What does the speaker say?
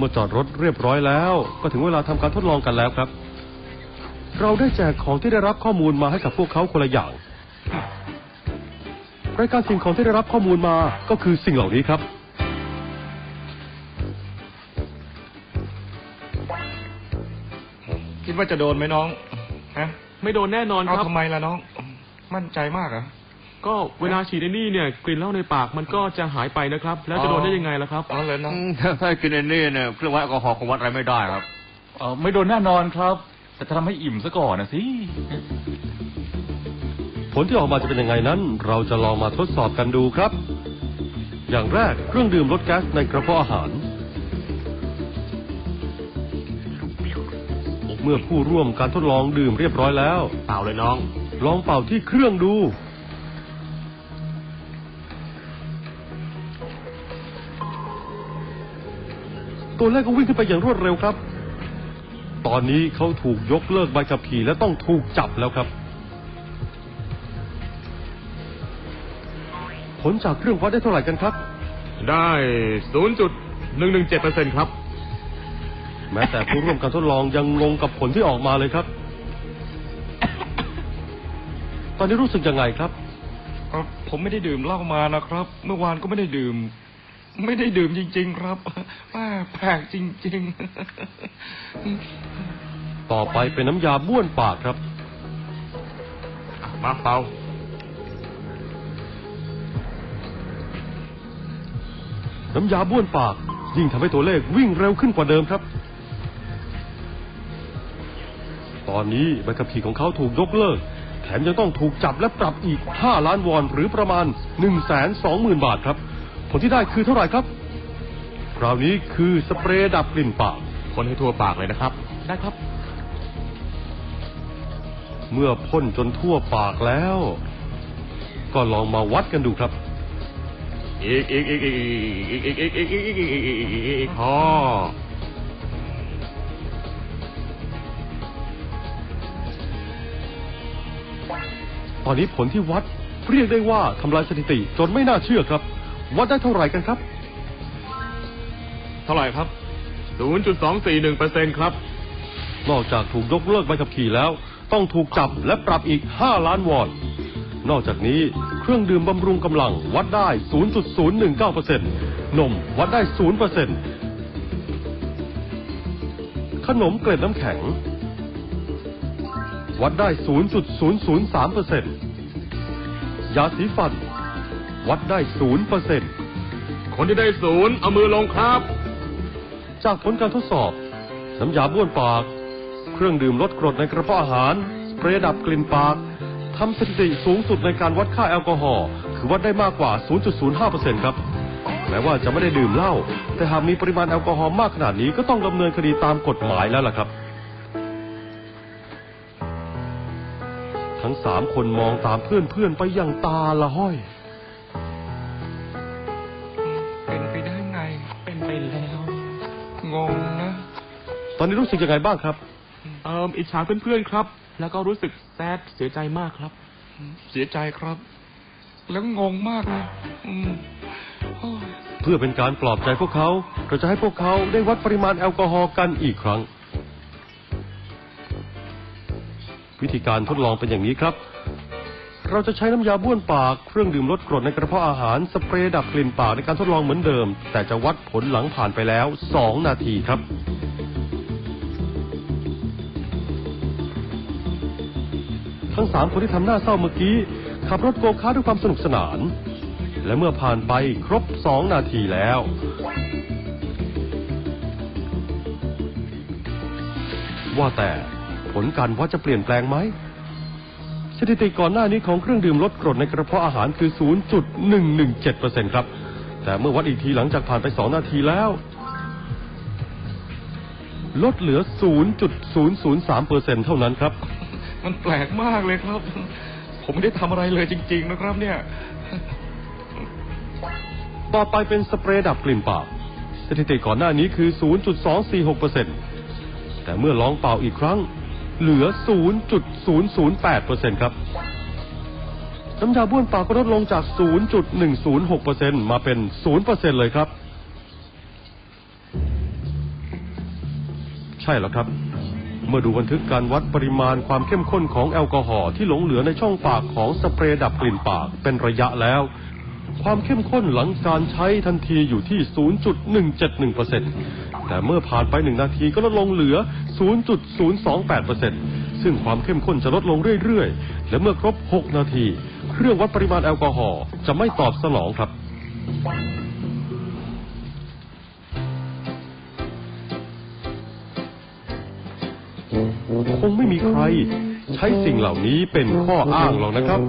มื่อจอดรถเรียบร้อยแล้ว ก็ถึงเวลาทำการทดลองกันแล้วครับ เราได้แจกของที่ได้รับข้อมูลมาให้กับพวกเขาคนละอย่างรายการสิ่งของที่ได้รับข้อมูลมาก็คือสิ่งเหล่านี้ครับคิดว่าจะโดนไหมน้อง ฮะ ไม่โดนแน่นอนเอาครับ ทำไมล่ะน้อง มั่นใจมากเหรอ ก็เวลาฉีดไอ้นี่เนี่ยกลิ่นเหล้าในปากมันก็จะหายไปนะครับ แล้วจะโดนได้ยังไงล่ะครับอ๋อเลยน้องอืมถ้ากินไอ้นี่เนี่ยเครื่องวัดแอลกอฮอล์คงวัดอะไรไม่ได้ครับเออไม่โดนแน่นอนครับ แต่จะทำให้อิ่มซะก่อนนะสิผลที่ออกมาจะเป็นยังไงนั้น เราจะลองมาทดสอบกันดูครับ อย่างแรกเครื่องดื่มลดแก๊สในกระเพาะอาหาร เมื่อผู้ร่วมการทดลองดื่มเรียบร้อยแล้ว เปล่าเลยน้อง ลองเป่าที่เครื่องดู ตัวเลขก็วิ่งขึ้นไปอย่างรวดเร็วครับ ตอนนี้เขาถูกยกเลิกใบขับขี่และต้องถูกจับแล้วครับ ผลจากเครื่องวัดได้เท่าไหร่กันครับ ได้ 0.117%ครับ แม้แต่ผู้ร่วมการทดลองยังงงกับผลที่ออกมาเลยครับ ตอนนี้รู้สึกยังไงครับเอ่อผมไม่ได้ดื่มเหล้ามานะครับ เมื่อวานก็ไม่ได้ดื่ม ไม่ได้ดื่มจริง ๆ ครับว่าแปลกจริงต่อไปเป็นน้ำยาบ้วนปากครับ มาเปล่าน้ำยาบ้วนปาก ยิ่งทำให้ตัวเลขวิ่งเร็วขึ้นกว่าเดิมครับ ตอนนี้ใบขับขี่ของเขาถูกยกเลิก แถมยังต้องถูกจับและปรับอีก 5 ล้านวอนหรือประมาณ 1 2 0 0 0 0 บาทครับ ผลที่ได้คือเท่าไหร่ครับ คราวนี้คือสเปรย์ดับกลิ่นปากคนให้ทั่วปากเลยนะครับ ได้ครับ เมื่อพ่นจนทั่วปากแล้ว ก็ลองมาวัดกันดูครับอีกอีกอีกอีกอีกอีกอีกอีกอีกอีกอีกอีกอีกอีกพอตอนนี้ผลที่วัดเรียกได้ว่าทำลายสถิติจนไม่น่าเชื่อครับ วัดได้เท่าไหร่กันครับ เท่าไหร่ครับ 0.241%ครับ นอกจากถูกยกเลิกใบขับขี่แล้ว ต้องถูกจับและปรับอีก 5 ล้านวอน นอกจากนี้เครื่องดื่มบำรุงกำลังวัดได้ 0.019%นมวัดได้ 0%ขนมเกล็ดน้ำแข็ง วัดได้ 0.003%ยาสีฟัน วัดได้0%คนที่ได้ศูนย์เอามือลงครับ จากผลการทดสอบ น้ำยาบ้วนปาก เครื่องดื่มลดกรดในกระเพาะอาหาร สเปรย์ดับกลิ่นปากทำสถิติสูงสุดในการวัดค่าแอลกอฮอล์คือวัดได้มากกว่า 0.05%ครับแม้ว่าจะไม่ได้ดื่มเหล้าแต่หากมีปริมาณแอลกอฮอล์มากขนาดนี้ก็ต้องดำเนินคดีตามกฎหมายแล้วล่ะครับ ทั้งสามคนมองตามเพื่อนๆไปอย่างตาละห้อย งงนะ ตอนนี้รู้สึกยังไงบ้างครับ เอ่ออิจฉาเพื่อนๆครับ แล้วก็รู้สึกแซดเสียใจมากครับ เสียใจครับ แล้วงงมากเลยอืมโอ้ยเพื่อเป็นการปลอบใจพวกเขาเราจะให้พวกเขาได้วัดปริมาณแอลกอฮอล์กันอีกครั้ง วิธีการทดลองเป็นอย่างนี้ครับ เราจะใช้น้ำยาบ้วนปาก เครื่องดื่มลดกรดในกระเพาะอาหาร สเปรย์ดับกลิ่นปากในการทดลองเหมือนเดิม แต่จะวัดผลหลังผ่านไปแล้ว 2 นาทีครับ ทั้งสามคนที่ทำหน้าเศร้าเมื่อกี้ ขับรถโกคาร์ทด้วยความสนุกสนาน และเมื่อผ่านไปครบสองนาทีแล้วว่าแต่ผลการวัดจะเปลี่ยนแปลงไหม สถิติก่อนหน้านี้ของเครื่องดื่มลดกรดในกระเพาะอาหารคือ 0.117%ครับ แต่เมื่อวัดอีกทีหลังจากผ่านไป 2 นาทีแล้ว ลดเหลือ 0.003%เท่านั้นครับ มันแปลกมากเลยครับ ผมไม่ได้ทำอะไรเลยจริง ๆ นะครับเนี่ย ต่อไปเป็นสเปรย์ดับกลิ่นปาก สถิติก่อนหน้านี้คือ 0.246%แต่เมื่อลองเป่าอีกครั้ง เหลือ 0.008%ครับน้ำยาบ้วนปากก็ลดลงจาก 0.106%มาเป็น 0%เลยครับ ใช่แล้วครับ เมื่อดูบันทึกการวัดปริมาณความเข้มข้นของแอลกอฮอล์ที่หลงเหลือในช่องปากของสเปรย์ดับกลิ่นปากเป็นระยะแล้ว ความเข้มข้นหลังการใช้ทันทีอยู่ที่ 0.171%แต่เมื่อผ่านไปหนึ่งนาทีก็ลดลงเหลือ 0.028%ซึ่งความเข้มข้นจะลดลงเรื่อยๆ และเมื่อครบ 6 นาที เครื่องวัดปริมาณแอลกอฮอล์จะไม่ตอบสนองครับคงไม่มีใครใช้สิ่งเหล่านี้เป็นข้ออ้างหรอกนะครับ